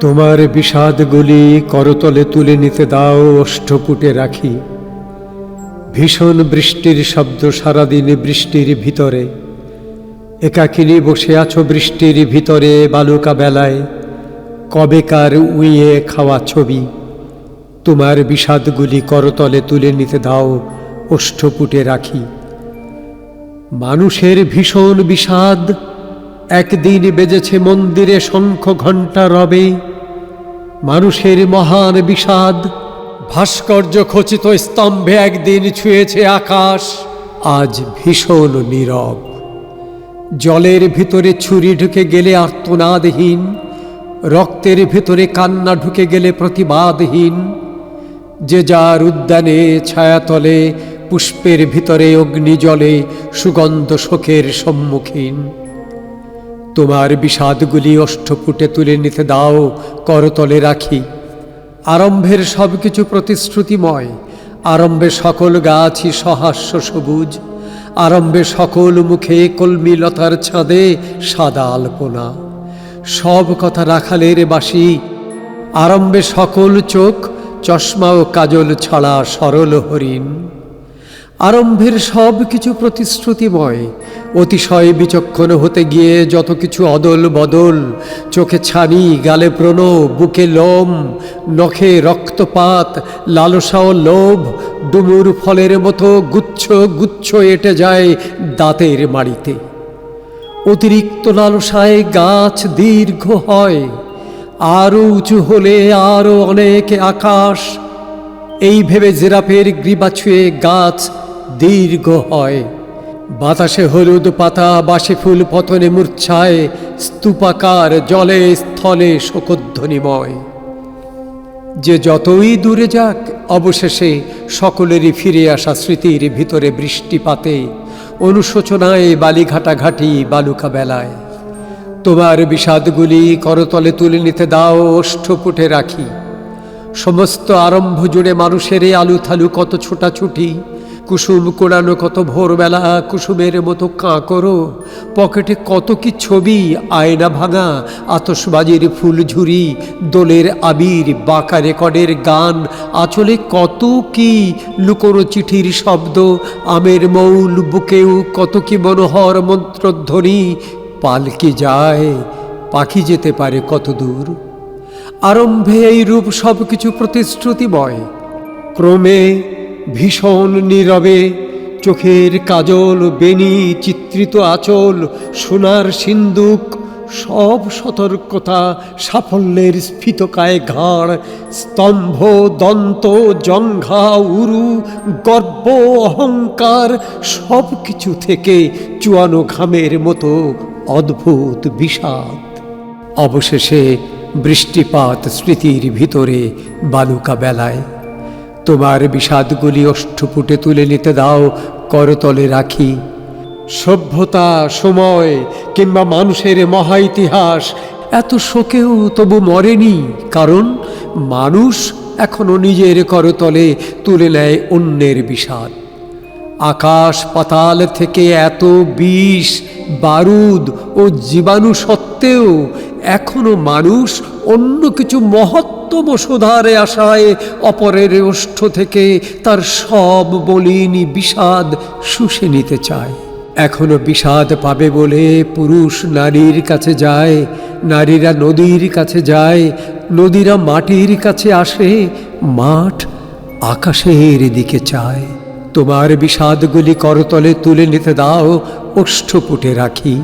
তোমার বিষাদগুলি করতলে তুলে নিতে দাও, অষ্টপুটে রাখি। ভীষণ বৃষ্টির শব্দ সারাদিন বৃষ্টির ভিতরে। একাকিনী বসে আছো বৃষ্টির ভিতরে বালুকা বেলায়। কবেকার উইয়ে খাওয়া ছবি। তোমার বিষাদগুলি করতলে তুলে নিতে দাও, অষ্টপুটে রাখি। মানুষের ভীষণ বিষাদ একদিন বেজেছে মন্দিরে শঙ্খ ঘণ্টা রবে। মানুষের মহান বিষাদ, ভাস্কর্য খচিত স্তম্ভে একদিন ছুঁয়েছে আকাশ, আজ ভীষণ নীরব। জলের ভিতরে ছুরি ঢুকে গেলে আর্তনাদহীন, রক্তের ভিতরে কান্না ঢুকে গেলে প্রতিবাদহীন। যে যার উদ্যানে ছায়াতলে পুষ্পের ভিতরে অগ্নিজলে সুগন্ধ শোকের সম্মুখীন। তোমার বিষাদগুলি অষ্টপুটে তুলে নিতে দাও, করতলে রাখি। আরম্ভের সব কিছু প্রতিশ্রুতিময়। আরম্ভে সকল গাছই সহাস্য সবুজ। আরম্ভে সকল মুখে কলমিলতার ছাদে সাদা আলপনা। সব কথা রাখালের বাসি। আরম্ভে সকল চোখ, চশমা ও কাজল ছাড়া সরল হরিণ। আরম্ভের সব কিছু প্রতিশ্রুতিময়। অতিশয় বিচক্ষণ হতে গিয়ে যত কিছু অদল বদল, চোখে ছানি, গালে প্রণ বুকে লোম, নখে রক্তপাত লালসা ও লোভ, ডুমুর ফলের মতো গুচ্ছ গুচ্ছ এঁটে যায় দাঁতের মাড়িতে। অতিরিক্ত লালসায় গাছ দীর্ঘ হয় আরও উঁচু হলে আরও অনেক আকাশ। এই ভেবে জেরাফের গ্রীবা ছুঁয়ে গাছ দীর্ঘ হয়। বাতাসে হলুদ পাতা, বাসে ফুল পতনে মূর্ছায়, স্তূপাকার জলে স্থলে শোকধ্বনিময়। যে যতই দূরে যাক, অবশেষে সকলেরই ফিরে আসা স্মৃতির ভিতরে বৃষ্টিপাতে, অনুশোচনায় বালিঘাটাঘাটি বালুকা বেলায়। তোমার বিষাদগুলি করতলে তুলে নিতে দাও ওষ্ঠপুটে রাখি। সমস্ত আরম্ভ জুড়ে মানুষের আলু থালু কত ছোটাছুটি কুসুম কোড়ানো কত ভোরবেলা, কুসুমের মতো কাঁকরো পকেটে কত কি ছবি, আয়না ভাঙা আতসবাজির ফুলঝুরি দোলের আবির, বাঁকা রেকর্ডের গান। আচলে কত কি লুকোনো চিঠির শব্দ, আমের মৌল বুকেও কত কি মনোহর মন্ত্রধ্বনি। পালকি যায়, পাখি যেতে পারে কত দূর। আরম্ভে এই রূপ সব কিছু প্রতিশ্রুতিময়। ক্রমে ভীষণ নীরবে, চোখের কাজল বেনি চিত্রিত আচল, সোনার সিন্দুক, সব সতর্কতা, সাফল্যের স্ফীতকায় ঘাড়, স্তম্ভ, দন্ত, জঙ্ঘা, উরু, গর্ব, অহংকার, সব কিছু থেকে চুয়ানো ঘামের মতো অদ্ভুত বিষাদ। অবশেষে বৃষ্টিপাত স্মৃতির ভিতরে বালুকা বেলায় তোমার বিষাদগুলি অষ্টপুটে তুলে নিতে দাও, করতলে রাখি। সভ্যতা, সময় কিংবা মানুষের মহা ইতিহাস এত শোকেও তবু মরেনি, কারণ মানুষ এখনও নিজের করতলে তুলে নেয় অন্যের বিষাদ। আকাশ পাতাল থেকে এত বিষ, বারুদ ও জীবাণু সত্ত্বেও এখনও মানুষ অন্য কিছু মহত্তম সুধারে আশায় অপরের ওষ্ঠ থেকে তার সব বলিনি বিষাদ শুষে নিতে চায়। এখনও বিষাদ পাবে বলে পুরুষ নারীর কাছে যায়, নারীরা নদীর কাছে যায়, নদীরা মাটির কাছে আসে, মাঠ আকাশের দিকে চায়। তোমার বিষাদগুলি করতলে তুলে নিতে দাও, ওষ্ঠপুটে রাখি।